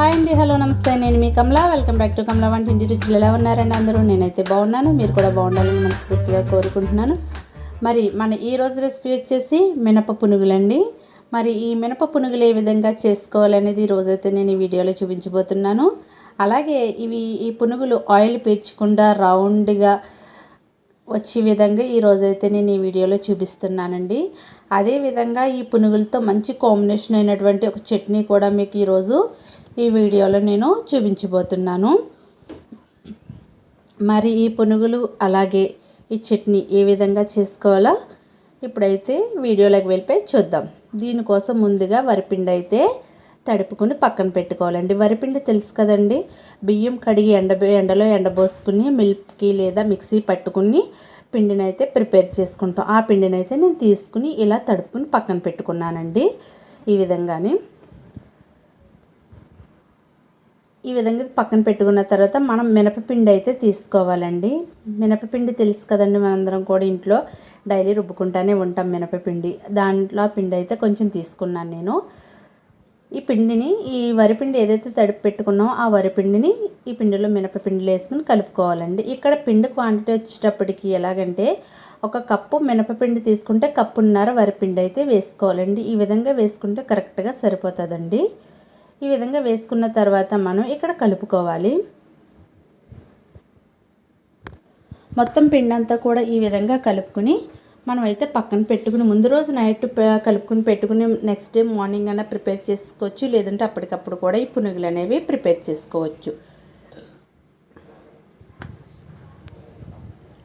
Hi అండి hello నమస్తే. నేను మీ Kamala. Welcome back to Kamala వంటి ఇంటి రుచులు ఎలా ఉన్నారండి అందరూ? నేనైతే బాగున్నాను. మీరు కూడా బాగుండాలని మనస్ఫూర్తిగా కోరుకుంటున్నాను. మరి మన ఈరోజు రెసిపీ వచ్చేసి మినప పునుగులండి. మరి ఈ మినప పునుగులు ఏ విధంగా చేసుకోవాలనేది ఈ నేను ఈ వీడియోలో చూపించబోతున్నాను. అలాగే ఇవి ఈ పునుగులు ఆయిల్ పీల్చకుండా రౌండ్గా వచ్చే విధంగా ఈ రోజైతే నేను ఈ వీడియోలో చూపిస్తున్నానండి. అదేవిధంగా ఈ పునుగులతో మంచి కాంబినేషన్ అయినటువంటి ఒక చట్నీ కూడా మీకు ఈరోజు ఈ వీడియోలో నేను చూపించబోతున్నాను. మరి ఈ పునుగులు అలాగే ఈ చట్నీ ఏ విధంగా చేసుకోవాలో ఇప్పుడైతే వీడియోలోకి వెళ్ళిపోయి చూద్దాం. దీనికోసం ముందుగా వరిపిండి అయితే తడుపుకుని పక్కన పెట్టుకోవాలండి. వరిపిండి తెలుసు కదండి బియ్యం కడిగి ఎండ ఎండలో ఎండబోసుకుని మిల్క్కి లేదా మిక్సీ పట్టుకుని పిండిని అయితే ప్రిపేర్ చేసుకుంటాం. ఆ పిండిని అయితే నేను తీసుకుని ఇలా తడుపుని పక్కన పెట్టుకున్నానండి. ఈ విధంగానే ఈ విధంగా పక్కన పెట్టుకున్న తర్వాత మనం మినపపిండి అయితే తీసుకోవాలండి. మినపపిండి తెలుసు కదండి మనందరం కూడా ఇంట్లో డైలీ రుబ్బుకుంటానే ఉంటాం మినపపిండి. దాంట్లో పిండి అయితే కొంచెం తీసుకున్నాను నేను. ఈ పిండిని ఈ వరిపిండి ఏదైతే తడిపి పెట్టుకున్నామో ఆ వరిపిండిని ఈ పిండిలో మినపపిండిలో వేసుకుని కలుపుకోవాలండి. ఇక్కడ పిండి క్వాంటిటీ వచ్చేటప్పటికి ఎలాగంటే ఒక కప్పు మినపపిండి తీసుకుంటే కప్పున్నర వరిపిండి అయితే వేసుకోవాలండి. ఈ విధంగా వేసుకుంటే కరెక్ట్గా సరిపోతుందండి. ఈ విధంగా వేసుకున్న తర్వాత మనం ఇక్కడ కలుపుకోవాలి. మొత్తం పిండి అంతా కూడా ఈ విధంగా కలుపుకుని మనం అయితే పక్కన పెట్టుకుని ముందు రోజు నైట్ కలుపుకుని పెట్టుకుని నెక్స్ట్ డే మార్నింగ్ అయినా ప్రిపేర్ చేసుకోవచ్చు. లేదంటే అప్పటికప్పుడు కూడా ఈ పునుగులు అనేవి ప్రిపేర్ చేసుకోవచ్చు.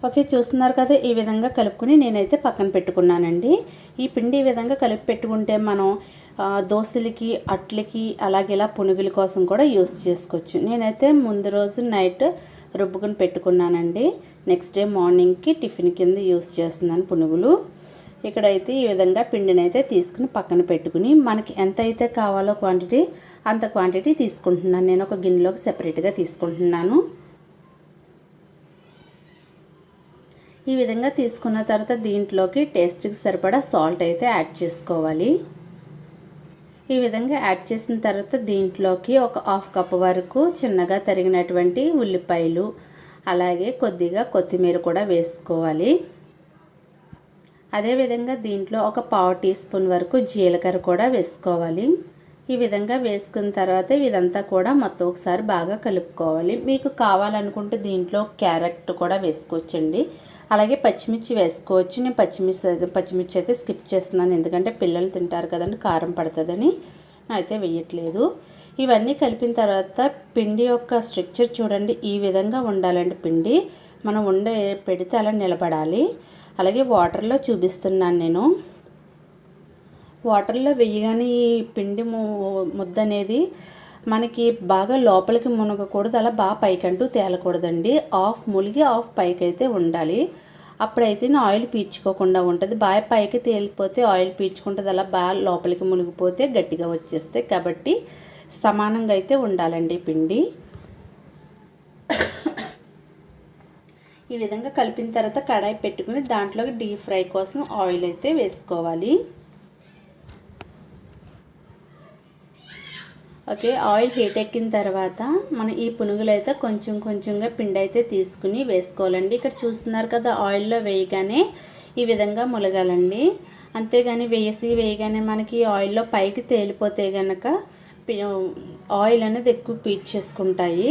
ఓకే చూస్తున్నారు కదా ఈ విధంగా కలుపుకుని నేనైతే పక్కన పెట్టుకున్నానండి. ఈ పిండి ఈ విధంగా కలిపి పెట్టుకుంటే మనం దోశలకి అట్లకి అలాగే ఇలా పునుగుల కోసం కూడా యూస్ చేసుకోవచ్చు. నేనైతే ముందు రోజు నైట్ రుబ్బుకుని పెట్టుకున్నానండి. నెక్స్ట్ డే మార్నింగ్కి టిఫిన్ కింద యూస్ చేస్తున్నాను పునుగులు. ఇక్కడైతే ఈ విధంగా పిండిని అయితే తీసుకుని పక్కన పెట్టుకుని మనకి ఎంత అయితే కావాలో క్వాంటిటీ అంత క్వాంటిటీ తీసుకుంటున్నాను. నేను ఒక గిన్నెలోకి సెపరేట్గా తీసుకుంటున్నాను. ఈ విధంగా తీసుకున్న తర్వాత దీంట్లోకి టేస్ట్కి సరిపడా సాల్ట్ అయితే యాడ్ చేసుకోవాలి. ఈ విధంగా యాడ్ చేసిన తర్వాత దీంట్లోకి ఒక హాఫ్ కప్ వరకు చిన్నగా తరిగినటువంటి ఉల్లిపాయలు అలాగే కొద్దిగా కొత్తిమీర కూడా వేసుకోవాలి. అదేవిధంగా దీంట్లో ఒక పావు టీ స్పూన్ వరకు జీలకర్ర కూడా వేసుకోవాలి. ఈ విధంగా వేసుకున్న తర్వాత ఇదంతా కూడా మొత్తం ఒకసారి బాగా కలుపుకోవాలి. మీకు కావాలనుకుంటే దీంట్లో క్యారెట్ కూడా వేసుకోవచ్చండి. అలాగే పచ్చిమిర్చి వేసుకోవచ్చు. నేను పచ్చిమిర్చి పచ్చిమిర్చి అయితే స్కిప్ చేస్తున్నాను. ఎందుకంటే పిల్లలు తింటారు కదండి కారం పడుతుందని అయితే వేయట్లేదు. ఇవన్నీ కలిపిన తర్వాత పిండి యొక్క స్ట్రక్చర్ చూడండి. ఈ విధంగా ఉండాలండి పిండి. మనం ఉండే పెడితే అలా నిలబడాలి. అలాగే వాటర్లో చూపిస్తున్నాను నేను. వాటర్లో వేయగానే ఈ పిండి ముద్ద అనేది మనకి బాగా లోపలికి మునగకూడదు అలా బాగా పైకంటూ తేలకూడదండి. ఆఫ్ ములిగి ఆఫ్ పైకి అయితే ఉండాలి. అప్పుడైతే ఆయిల్ పీల్చుకోకుండా ఉంటుంది. బాగా పైకి తేలిపోతే ఆయిల్ పీల్చుకుంటుంది అలా బాగా లోపలికి మునిగిపోతే గట్టిగా వచ్చేస్తాయి. కాబట్టి సమానంగా అయితే ఉండాలండి పిండి. ఈ విధంగా కలిపిన తర్వాత కడాయి పెట్టుకుని దాంట్లోకి డీప్ ఫ్రై కోసం ఆయిల్ అయితే వేసుకోవాలి. ఓకే ఆయిల్ హీట్ ఎక్కిన తర్వాత మనం ఈ పునుగులు అయితే కొంచెం కొంచెంగా పిండి అయితే తీసుకుని వేసుకోవాలండి. ఇక్కడ చూస్తున్నారు కదా ఆయిల్లో వేయగానే ఈ విధంగా ములగాలండి. అంతేగాని వేసి వేయగానే మనకి ఆయిల్లో పైకి తేలిపోతే కనుక ఆయిల్ అనేది ఎక్కువ పీల్చేసుకుంటాయి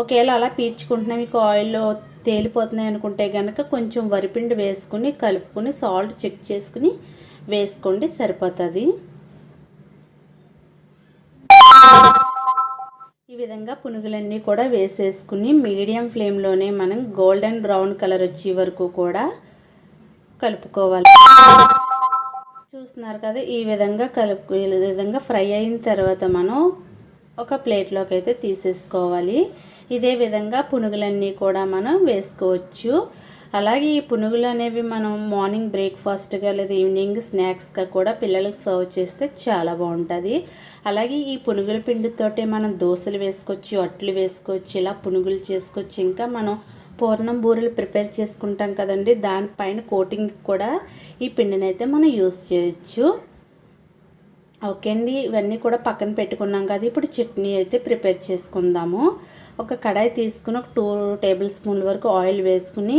ఒకవేళ అలా పీల్చుకుంటున్నా మీకు ఆయిల్లో తేలిపోతున్నాయి అనుకుంటే కనుక కొంచెం వరిపిండి వేసుకుని కలుపుకొని సాల్ట్ చెక్ చేసుకుని వేసుకోండి సరిపోతుంది. ఈ విధంగా పునుగులన్నీ కూడా వేసేసుకుని మీడియం ఫ్లేమ్లోనే మనం గోల్డెన్ బ్రౌన్ కలర్ వచ్చే వరకు కూడా కలుపుకోవాలి. చూస్తున్నారు కదా ఈ విధంగా కలుపు ఈ విధంగా ఫ్రై అయిన తర్వాత మనం ఒక ప్లేట్లోకి అయితే తీసేసుకోవాలి. ఇదే విధంగా పునుగులన్నీ కూడా మనం వేసుకోవచ్చు. అలాగే ఈ పునుగులు అనేవి మనం మార్నింగ్ బ్రేక్ఫాస్ట్గా లేదా ఈవినింగ్ స్నాక్స్గా కూడా పిల్లలకు సర్వ్ చేస్తే చాలా బాగుంటుంది. అలాగే ఈ పునుగుల పిండితోటే మనం దోశలు వేసుకోవచ్చు అట్లు వేసుకోవచ్చు ఇలా పునుగులు చేసుకోవచ్చు. ఇంకా మనం పూర్ణం బూరెలు ప్రిపేర్ చేసుకుంటాం కదండి దానిపైన కోటింగ్ కూడా ఈ పిండిని అయితే మనం యూస్ చేయొచ్చు. ఓకే అండి ఇవన్నీ కూడా పక్కన పెట్టుకున్నాం కదా ఇప్పుడు చట్నీ అయితే ప్రిపేర్ చేసుకుందాము. ఒక కడాయి తీసుకుని ఒక టూ టేబుల్ స్పూన్ల వరకు ఆయిల్ వేసుకుని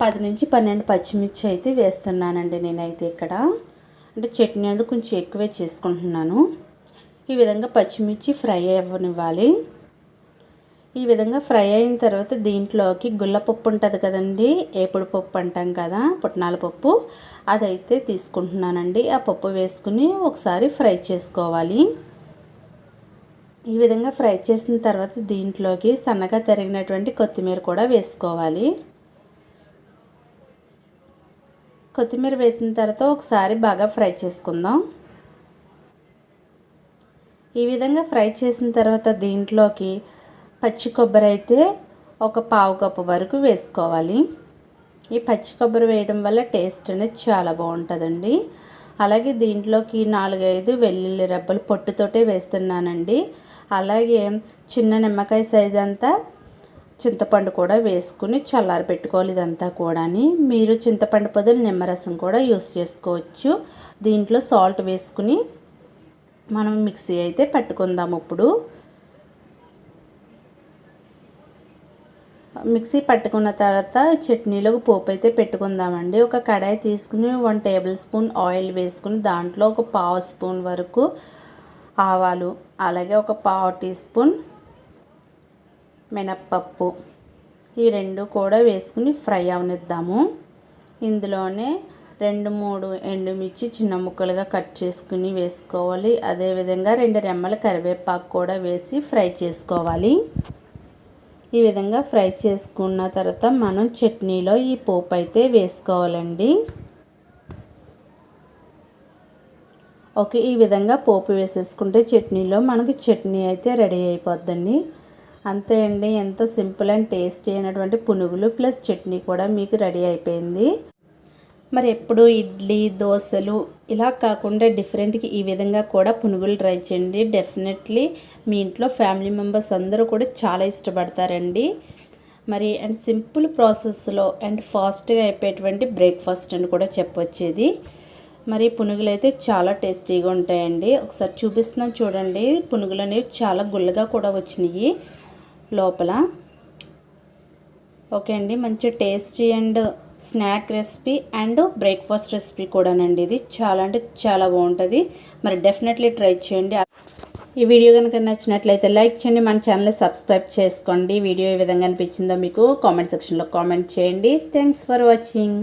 పది నుంచి పన్నెండు పచ్చిమిర్చి అయితే వేస్తున్నానండి నేనైతే ఇక్కడ. అంటే చట్నీ అనేది కొంచెం ఎక్కువే చేసుకుంటున్నాను. ఈ విధంగా పచ్చిమిర్చి ఫ్రై అవ్వనివ్వాలి. ఈ విధంగా ఫ్రై అయిన తర్వాత దీంట్లోకి గుల్లపప్పు ఉంటుంది కదండి ఏపుడు పప్పు అంటాం కదా పుట్నాల పప్పు అదైతే తీసుకుంటున్నానండి. ఆ పప్పు వేసుకుని ఒకసారి ఫ్రై చేసుకోవాలి. ఈ విధంగా ఫ్రై చేసిన తర్వాత దీంట్లోకి సన్నగా తరిగినటువంటి కొత్తిమీర కూడా వేసుకోవాలి. కొత్తిమీర వేసిన తర్వాత ఒకసారి బాగా ఫ్రై చేసుకుందాం. ఈ విధంగా ఫ్రై చేసిన తర్వాత దీంట్లోకి పచ్చి కొబ్బరి అయితే ఒక పావు కప్పు వరకు వేసుకోవాలి. ఈ పచ్చి కొబ్బరి వేయడం వల్ల టేస్ట్ అనేది చాలా బాగుంటుందండి. అలాగే దీంట్లోకి నాలుగైదు వెల్లుల్లి రెబ్బలు పొట్టుతోటే వేస్తున్నానండి. అలాగే చిన్న నిమ్మకాయ సైజ్ అంతా చింతపండు కూడా వేసుకుని చల్లారి పెట్టుకోవాలి ఇదంతా కూడా మీరు చింతపండు పొదలు నిమ్మరసం కూడా యూస్ చేసుకోవచ్చు. దీంట్లో సాల్ట్ వేసుకుని మనం మిక్సీ అయితే పట్టుకుందాం ఇప్పుడు. మిక్సీ పట్టుకున్న తర్వాత చట్నీలోకి పోపు అయితే పెట్టుకుందామండి. ఒక కడాయి తీసుకుని వన్ టేబుల్ స్పూన్ ఆయిల్ వేసుకుని దాంట్లో ఒక పావు స్పూన్ వరకు ఆవాలు అలాగే ఒక పావు టీ స్పూన్ మినప్పప్పు. ఈ రెండు కూడా వేసుకుని ఫ్రై అవనిద్దాము. ఇందులోనే రెండు మూడు ఎండుమిర్చి చిన్న ముక్కలుగా కట్ చేసుకుని వేసుకోవాలి. అదేవిధంగా రెండు రెమ్మల కరివేపాకు కూడా వేసి ఫ్రై చేసుకోవాలి. ఈ విధంగా ఫ్రై చేసుకున్న తర్వాత మనం చట్నీలో ఈ పోపు అయితే వేసుకోవాలండి. ఓకే ఈ విధంగా పోపు వేసేసుకుంటే చట్నీలో మనకి చట్నీ అయితే రెడీ అయిపోద్దండి. అంతే అండి. ఎంతో సింపుల్ అండ్ టేస్టీ అయినటువంటి పునుగులు ప్లస్ చట్నీ కూడా మీకు రెడీ అయిపోయింది. మరి ఎప్పుడు ఇడ్లీ దోశలు ఇలా కాకుండా డిఫరెంట్కి ఈ విధంగా కూడా పునుగులు ట్రై చేయండి. డెఫినెట్లీ మీ ఇంట్లో ఫ్యామిలీ మెంబర్స్ అందరూ కూడా చాలా ఇష్టపడతారండి. మరి అండ్ సింపుల్ ప్రాసెస్లో అండ్ ఫాస్ట్గా అయిపోయేటువంటి బ్రేక్ఫాస్ట్ అని కూడా చెప్పొచ్చేది. మరి పునుగులు అయితే చాలా టేస్టీగా ఉంటాయండి. ఒకసారి చూపిస్తున్నాను చూడండి. పునుగులు అనేవి చాలా గుల్లగా కూడా వచ్చినాయి. లోపల. ఓకే అండి మంచి tasty and snack recipe and breakfast recipe కూడానండి ఇది. చాలా అంటే చాలా బాగుంటుంది. మరి డెఫినెట్లీ ట్రై చేయండి. ఈ వీడియో కనుక నచ్చినట్లయితే లైక్ చేయండి మన ఛానల్ని సబ్స్క్రైబ్ చేసుకోండి. వీడియో ఏ విధంగా అనిపించిందో మీకు కామెంట్ సెక్షన్లో కామెంట్ చేయండి. Thanks for watching.